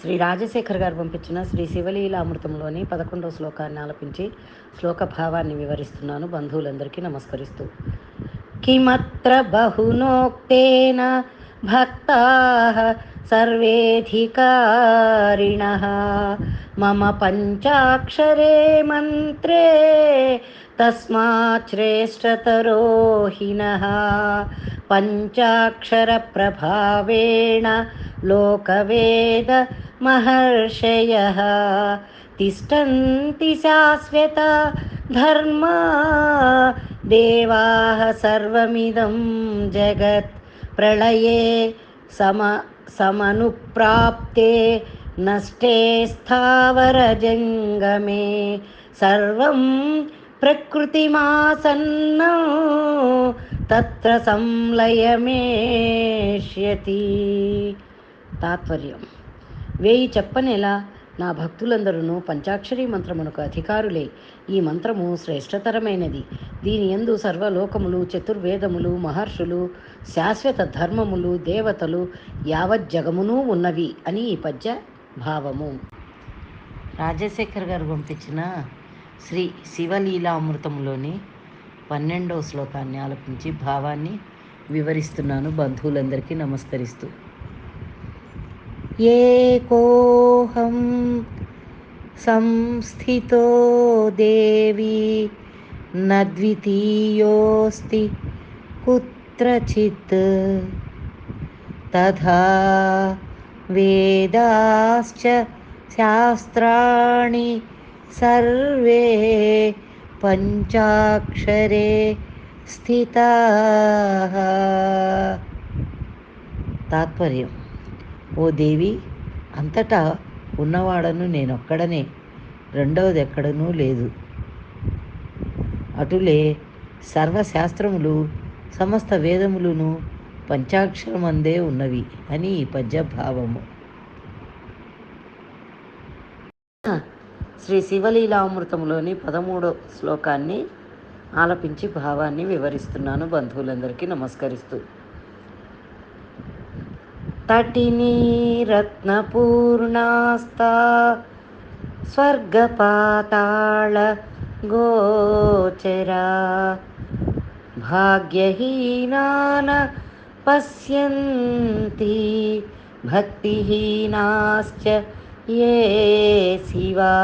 శ్రీ రాజశేఖర్ గారు పంపించిన శ్రీ శివలీల అమృతంలోని పదకొండవ శ్లోకాన్ని ఆలపించి శ్లోక భావాన్ని వివరిస్తున్నాను. బంధువులందరికీ నమస్కరిస్తూ. కిమత్ర బహునోక్తేన భక్త సర్వేధికారిణ మమ పంచాక్షరే మంత్రే తస్మాత్ శ్రేష్టతరో హినః లోకవేద మహర్షయः తిష్టन्ति శాశ్వత ధర్మా దేవాः సర్వమిదం జగత్ ప్రళయే సమ సమనుప్రాప్తే నష్టే స్థావరజంగమే సర్వం ప్రకృతిమాసన్నం తత్ర సంలయమేష్యతి. తాత్పర్యం. వేయి చెప్పనేలా నా భక్తులందరూ పంచాక్షరీ మంత్రమునకు అధికారులే. ఈ మంత్రము శ్రేష్టతరమైనది. దీని ఎందు సర్వలోకములు చతుర్వేదములు మహర్షులు శాశ్వత ధర్మములు దేవతలు యావజ్జగమును ఉన్నవి అని ఈ పద్య భావము. రాజశేఖర్ గారు పంపించిన శ్రీ శివలీలామృతంలోని పన్నెండవ శ్లోకాన్ని ఆలపించి భావాన్ని వివరిస్తున్నాను. బంధువులందరికీ నమస్కరిస్తూ ఏకోహం సంస్థితో దేవి నద్వితీయోస్తి కుత్రచిత్ తథా వేదాశ్చ శాస్త్రాణి సర్వే పంచాక్షరే స్థితా తాత్పర్యం ఓ దేవి అంతటా ఉన్నవాడను నేనొక్కడనే రెండవది ఎక్కడనూ లేదు. అటులే సర్వశాస్త్రములు సమస్త వేదములను పంచాక్షరమందే ఉన్నవి అని ఈ పద్య భావము శ్రీ శివలీలామృతంలోని పదమూడో శ్లోకాన్ని ఆలపించి భావాన్ని వివరిస్తున్నాను. బంధువులందరికీ నమస్కరిస్తూ तटिनीरत्नपूर्णास्ता स्वर्गपातालगोचरा भाग्यहीना न पश्यन्ति भक्तिहीनाश्च ये शिवा।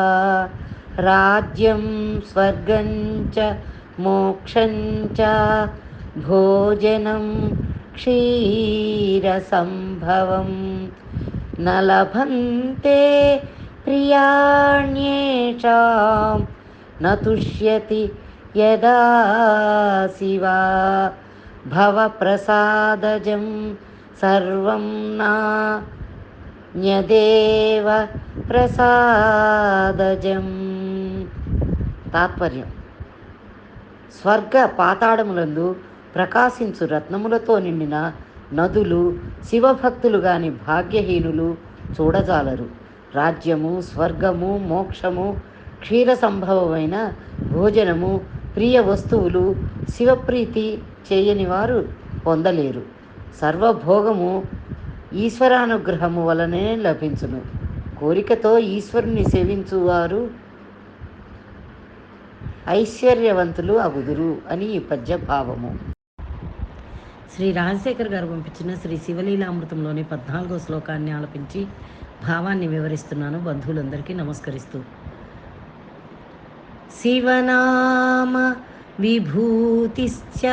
राज्यं स्वर्गं च मोक्षञ्च भोजनं భోజనం క్షీరసంభవం న లభంతే ప్రియాణ్యేషాం న తుష్యతి యదా శివా భవప్రసాదజం సర్వం నా న్యదేవ ప్రసాదజం. తాత్పర్యం. స్వర్గ పాతాళములందు ప్రకాశించు రత్నములతో నిండిన నదులు శివభక్తులు గాని భాగ్యహీనులు చూడజాలరు. రాజ్యము స్వర్గము మోక్షము క్షీర సంభవమైన భోజనము ప్రియ వస్తువులు శివప్రీతి చేయని వారు పొందలేరు. సర్వభోగము ఈశ్వరానుగ్రహము వలనే లభించును. కోరికతో ఈశ్వరుని సేవించువారు ఐశ్వర్యవంతులు అగుదురు అని ఈ పద్య భావము శ్రీ రాజశేఖర్ గారు పంపించిన శ్రీ శివలీలామృతంలోని పద్నాలుగో శ్లోకాన్ని ఆలపించి భావాన్ని వివరిస్తున్నాను. బంధువులందరికీ నమస్కరిస్తూ. శివనామ విభూతిశ్చ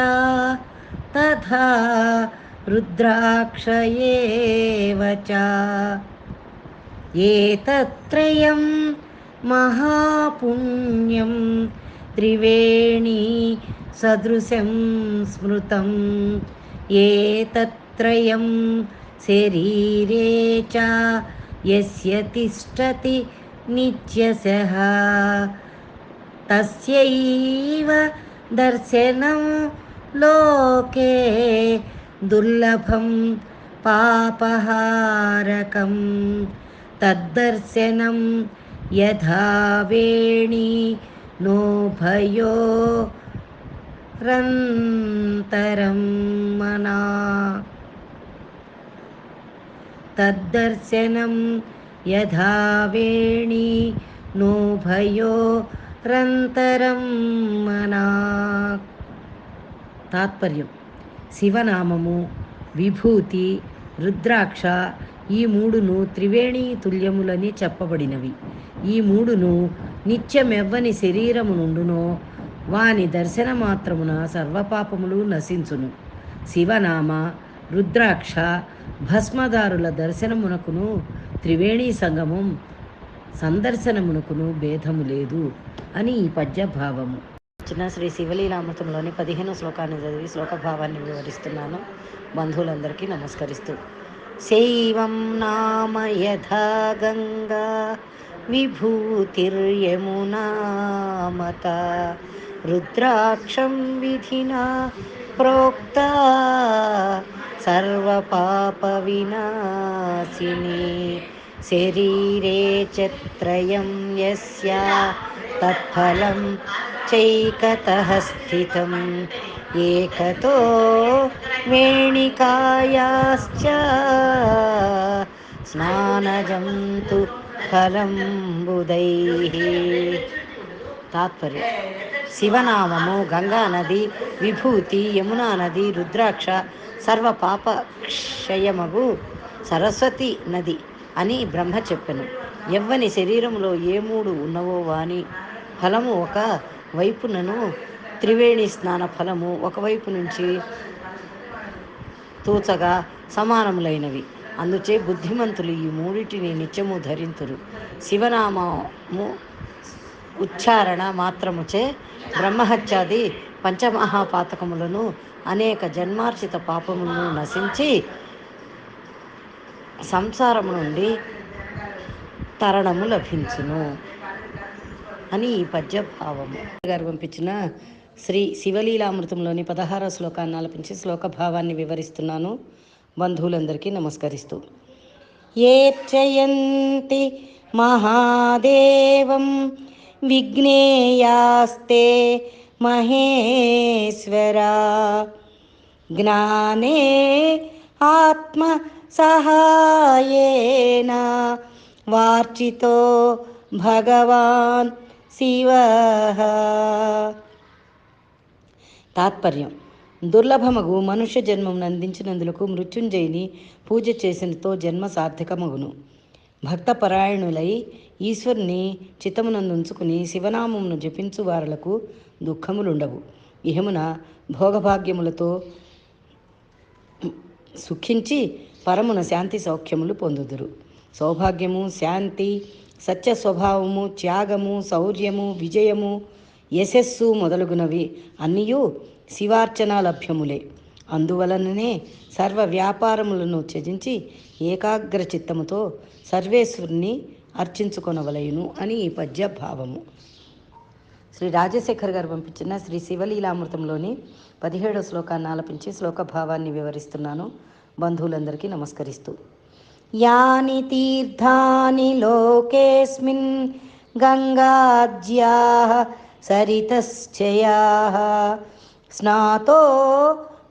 తథా రుద్రాక్షయేవ ఏతత్రయం మహాపుణ్యం త్రివేణీ సదృశం స్మృతం. एतत्त्रयं शरीरे च यस्य तिष्ठति नित्यसः तस्यैव दर्शनं लोके दुर्लभं पापहारकं। तद्दर्शनं यथा वेणी नो भयो రంతరం మనా. తద్దర్శనం యథా వేణి నోభయో రంతరం మనా. తాత్పర్యం. శివనామము విభూతి రుద్రాక్ష ఈ మూడును త్రివేణీ తుల్యములని చెప్పబడినవి. ఈ మూడును నిత్యమెవ్వని శరీరము నుండునో వాని దర్శన మాత్రమున సర్వపాపములు నశించును. శివనామ రుద్రాక్ష భస్మదారుల దర్శనమునకును త్రివేణి సంగమం సందర్శనమునకును భేదము లేదు అని ఈ పద్య భావము చిన్న శ్రీ శివలీలామృతంలోని పదిహేను శ్లోకాన్ని చదివి శ్లోక భావాన్ని వివరిస్తున్నాను. బంధువులందరికీ నమస్కరిస్తూ. శైవం నామ యథా గంగా విభూతిర్యమునామత रुद्राक्षं विधिना प्रोक्ता सर्वपापविनाशिनी। शरीरे च त्रयं यस्य तत्फलं चैकतः स्थितम्। एकतो वेणिकायाश्च स्नानजं तु फलं बुधैः। तात्पर्यम् శివనామము గంగా నది విభూతి యమునా నది రుద్రాక్ష సర్వ పాప క్షయమగు సరస్వతి నది అని బ్రహ్మ చెప్పెను. ఎవ్వని శరీరంలో ఏ మూడు ఉన్నవో వాని ఫలము ఒక వైపునను త్రివేణి స్నాన ఫలము ఒకవైపు నుంచి తూచగా సమానములైనవి. అందుచే బుద్ధిమంతులు ఈ మూడిటిని నిత్యము ధరింతురు. శివనామము ఉచ్చారణ మాత్రముచే బ్రహ్మహత్యాది పంచమహాపాతకములను అనేక జన్మార్చిత పాపములను నశించి సంసారము నుండి తరణము లభించును అని ఈ పద్య భావము గారు పంపించిన శ్రీ శివలీలామృతంలోని పదహార శ్లోకాన్ని ఆలపించి శ్లోక భావాన్ని వివరిస్తున్నాను. బంధువులందరికీ నమస్కరిస్తూ. ఏర్చయంతి మహాదేవం విఘ్నేయాస్తే మహేశ్వరా జ్ఞానే ఆత్మ సహాయేన వార్చితో భగవాన్ శివ తాత్పర్యం. దుర్లభమగు మనుష్య జన్మమును అందించినందులకు మృత్యుంజయుని పూజ చేసినతో జన్మ సార్థకమగును. భక్తపరాయణులై ఈశ్వరుని చిత్తమునందుంచుకుని శివనామమును జపించు వారలకు దుఃఖములుండవు. ఇహమున భోగభాగ్యములతో సుఖించి పరమున శాంతి సౌఖ్యములు పొందుదురు. సౌభాగ్యము శాంతి సత్య స్వభావము త్యాగము శౌర్యము విజయము యశస్సు మొదలగునవి అన్నీ శివార్చన లభ్యములే అందువలననే సర్వ వ్యాపారములను త్యజించి ఏకాగ్ర చిత్తముతో సర్వేశ్వరుని అర్చించుకొనవలయును అని ఈ పద్య భావము శ్రీ రాజశేఖర్ గారు పంపించిన శ్రీ శివలీలామృతంలోని పదిహేడో శ్లోకాన్ని ఆలపించి శ్లోక భావాన్ని వివరిస్తున్నాను. బంధువులందరికీ నమస్కరిస్తూ. యాని తీర్థాని లోకేస్మిన్ గంగాజ్యా సరితశ్చయా స్నాతో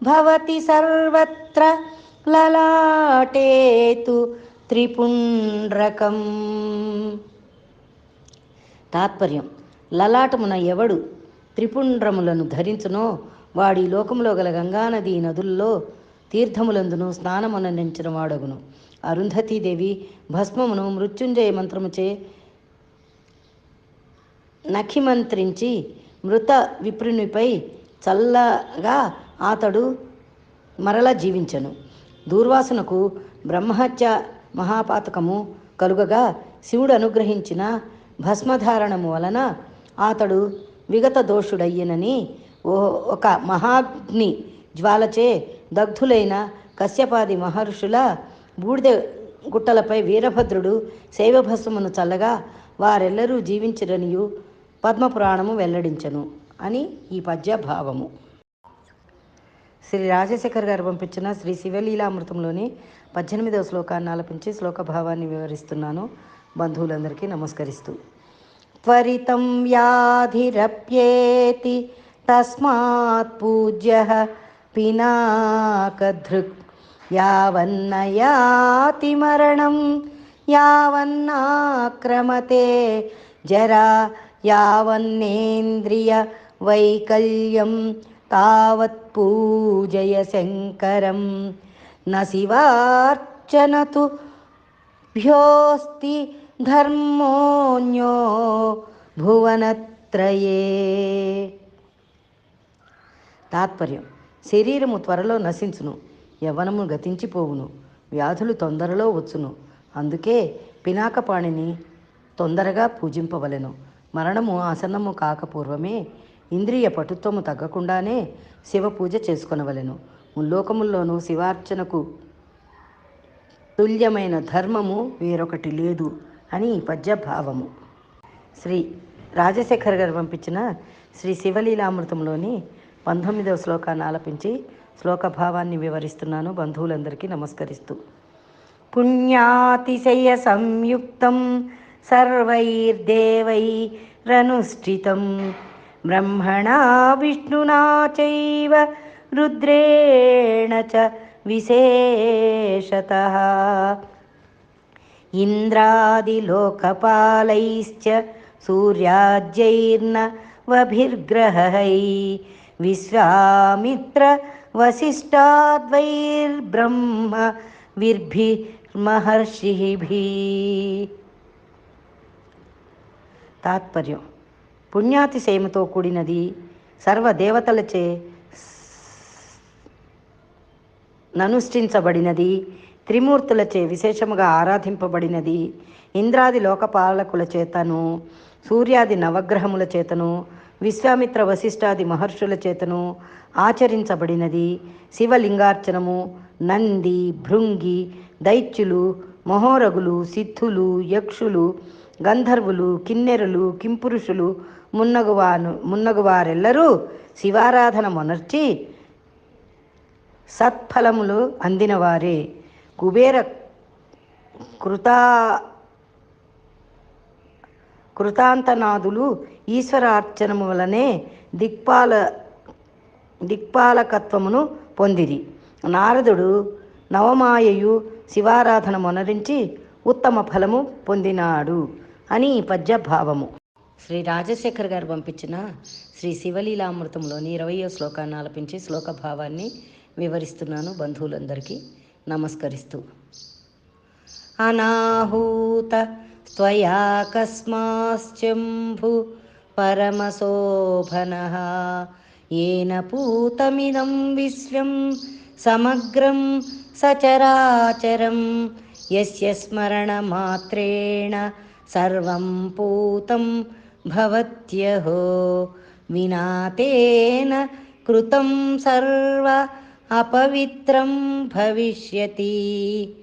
భవతి సర్వత్ర లలాటేతు త్రిపుండ్రకం తాత్పర్యం లలాటమున ఎవడు త్రిపుండ్రములను ధరించునో వాడి లోకములో గల గంగానది నదుల్లో తీర్థములందును స్నానమునందించిన వాడగును. అరుంధతీదేవి భస్మమును మృత్యుంజయ మంత్రముచే నఖిమంత్రించి మృత విప్రునిపై చల్లగా అతడు మరల జీవించను. దూర్వాసునకు బ్రహ్మహత్య మహాపాతకము కలుగగా శివుడు అనుగ్రహించిన భస్మధారణము వలన అతడు విగత దోషుడయ్యనని ఓ ఒక మహాగ్ని జ్వాలచే దగ్ధులైన కశ్యపాది మహర్షుల బూడిద గుట్టలపై వీరభద్రుడు శైవభస్మమును చల్లగా వారెల్లరూ జీవించిరనియు పద్మపురాణము వెల్లడించను అని ఈ పద్య భావము శ్రీ రాజశేఖర్ గారు పంపించిన శ్రీ శివలీలామృతంలోని పద్దెనిమిదవ శ్లోకాన్ని ఆలపించి శ్లోక భావాన్ని వివరిస్తున్నాను. బంధువులందరికీ నమస్కరిస్తూ. త్వరితం వ్యాధిరప్యేతి తస్మాత్ పూజ్య పినాకధృక్. యావన్నయాతి మరణం యావన్నాక్రమతే జరా యావన్నేంద్రియ వైకల్యం తావత్ పూజయ శంకరం న శివార్చనతు భ్యోస్తి ధర్మోన్యో భువనత్రయే తాత్పర్యం. శరీరము త్వరలో నశించును. యవ్వనము గతించిపోవును. వ్యాధులు తొందరలో వచ్చును. అందుకే పినాకపాణిని తొందరగా పూజింపవలెను. మరణము ఆసన్నము కాకపూర్వమే ఇంద్రియ పటుత్వము తగ్గకుండానే శివ పూజ చేసుకొనవలెను. ముల్లోకముల్లోనూ శివార్చనకు తుల్యమైన ధర్మము వేరొకటి లేదు అని పద్య భావము శ్రీ రాజశేఖర్ గారు పంపించిన శ్రీ శివలీలామృతంలోని పంతొమ్మిదవ శ్లోకాన్ని ఆలపించి శ్లోక భావాన్ని వివరిస్తున్నాను. బంధువులందరికీ నమస్కరిస్తూ. పుణ్యాతిశయ సంయుక్తం సర్వైర్దేవైరనుష్ఠితం ब्रह्मणा विष्णुना चैव रुद्रेण च विशेषतः। इन्द्रादिलोकपालैश्च सूर्याज्यैर्नवभिर्ग्रहै विश्वामित्रवसिष्ठाद्वैर्ब्रह्म तात्पर्यम्। పుణ్యాతిశయముతో కూడినది సర్వదేవతలచే ననుష్ఠించబడినది త్రిమూర్తులచే విశేషముగా ఆరాధింపబడినది ఇంద్రాది లోకపాలకుల చేతను సూర్యాది నవగ్రహముల చేతను విశ్వామిత్ర వశిష్టాది మహర్షుల చేతను ఆచరించబడినది. శివలింగార్చనము నంది భృంగి దైత్యులు మహోరగులు సిద్ధులు యక్షులు గంధర్వులు కిన్నెరులు కింపురుషులు మున్నగువాను మున్నగువారెల్లరూ శివారాధన మొనర్చి సత్ఫలములు అందినవారే. కుబేర కృతా కృతాంతనాదులు ఈశ్వరార్చనము వలనే దిక్పాల దిక్పాలకత్వమును పొందిరి. నారదుడు నవమాయయు శివారాధన మొనరించి ఉత్తమ ఫలము పొందినాడు అని ఈ పద్యభావము. శ్రీ రాజశేఖర్ గారు పంపించిన శ్రీ శివలీలామృతంలోని ఇరవయో శ్లోకాన్ని ఆలపించి శ్లోక భావాన్ని వివరిస్తున్నాను బంధువులందరికీ నమస్కరిస్తూ. అనాహూత స్వయా కస్మాశ్చంభు పరమశోభన ఏన పూతమిదం విశ్వం సమగ్రం సచరాచరం యస్య స్మరణమాత్రేణ సర్వం పూతం भवत्यहो। विना तेन कृतं सर्व अपवित्रं भविष्यति।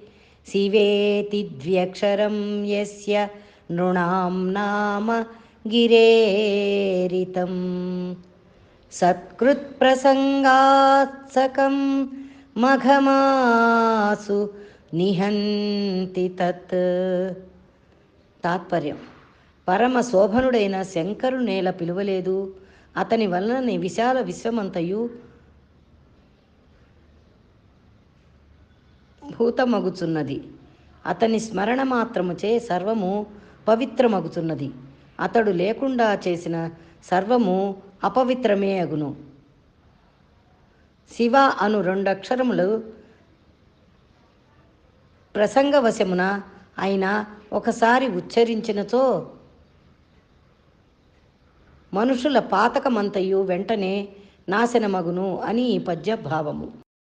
शिवेति द्व्यक्षरं यस्य नृणां नाम गिरेरितं। सत्कृत्प्रसङ्गात्सकं मघमासु निहन्ति तत्। तात्पर्यम्। పరమ శోభనుడైన శంకరు నేల పిలువలేదు. అతని వలన విశాల విశ్వమంతయు భూతమగుచున్నది. అతని స్మరణ మాత్రముచే సర్వము పవిత్రమగుచున్నది. అతడు లేకుండా చేసిన సర్వము అపవిత్రమే అగును. శివ అను రెండక్షరములు ప్రసంగవశమున అయినా ఒకసారి ఉచ్చరించినచో మనుషుల పాతకమంతయు వెంటనే నాశనమగును అని ఈ పద్య భావము